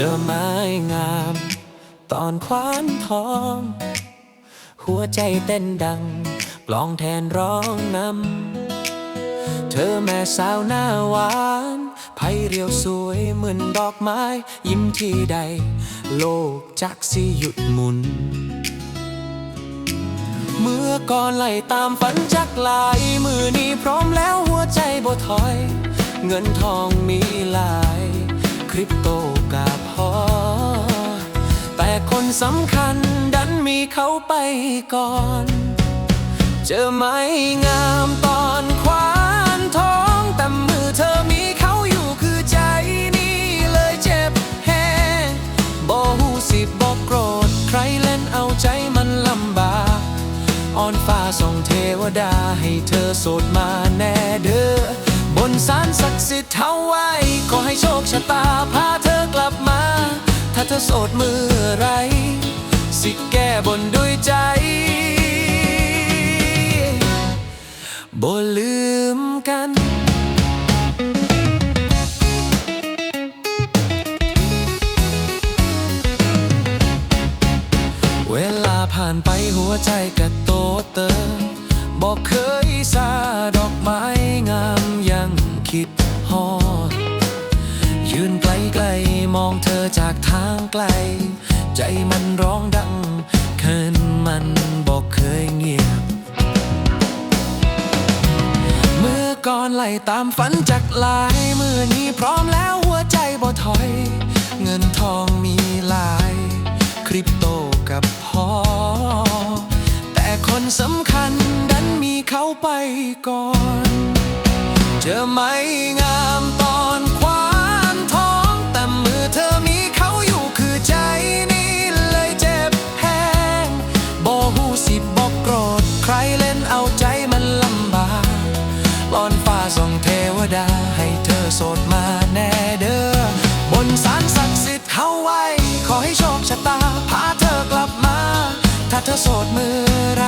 จอไม้งาม ตอนคว้านทอง หัวใจเต้นดังกลองแทนร้องนำ เธอแม่สาวหน้าหวานไพเรียวสวยเหมือนดอกไม้ ยิ้มที่ใด โลกจักสิหยุดหมุน เมื่อก่อนไล่ตามฝันจักลาย มือนี้พร้อมแล้วหัวใจบ่ถอย เงินทองมีหลาย ริปโตกาพอ แต่คนสำคัญดันมีเขาไปก่อน เจอไหมงามตอนควานท้องแต่มือเธอมีเขาอยู่คือใจนี่เลยเจ็บแฮงบ่หูสิบอกโกรธ ใครเล่นเอาใจมันลำบากอ่อนฟ้าส่งเทวดาให้เธอโสดมาแน่เด้อบนสารศักดิ์สิทธิ์เท่าไว้ ขอให้โชคชะตา อโสดมือไร สิแก้บนด้วยใจบ่ลืมกันเวลาผ่านไปหัวใจกระโตเติมบอกเคย ยืนไกลไกลๆมองเธอจากทางไกล ใจมันร้องดังเคินมันบอกเคยเงียบ เมื่อก่อนไล่ตามฝันจากลายมือนี้พร้อมแล้วหัวใจบ่ถอย เงินทองมีหลาย คริปโตกับพอ แต่คนสำคัญดันมีเขาไปก่อน เจอไหมงาน ดา ให้เธอโสดมาแน่เด้อบนสารศักดิ์สิทธิ์เขาไว้ ขอให้โชคชะตา พาเธอกลับมา ถ้าเธอโสดมือไร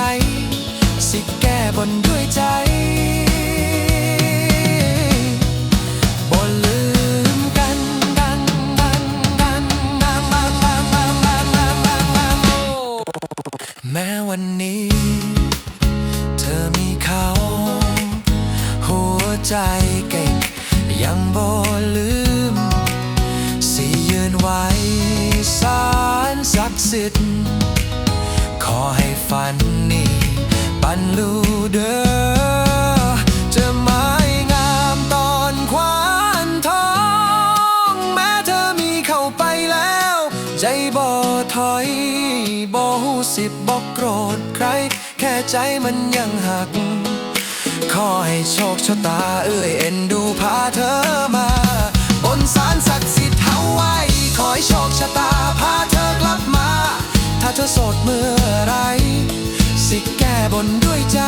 สิแก้บนด้วยใจแม้วันนี้ เธอมีเขา หัวใจ ยังบ่ลืม สิยืนไว้สารศักดิ์สิทธิ์ขอให้ฝันนี้บรรลุเด้อจะไม้งามตอนควานทอง แม้เธอมีเข้าไปแล้ว ใจบ่ถอยบ่หูสิบบอโกรธใคร แค่ใจมันยังหัก ขอให้โชคชะตาเอ้อ็น สดเมื่อไร สิแก้บนด้วยใจ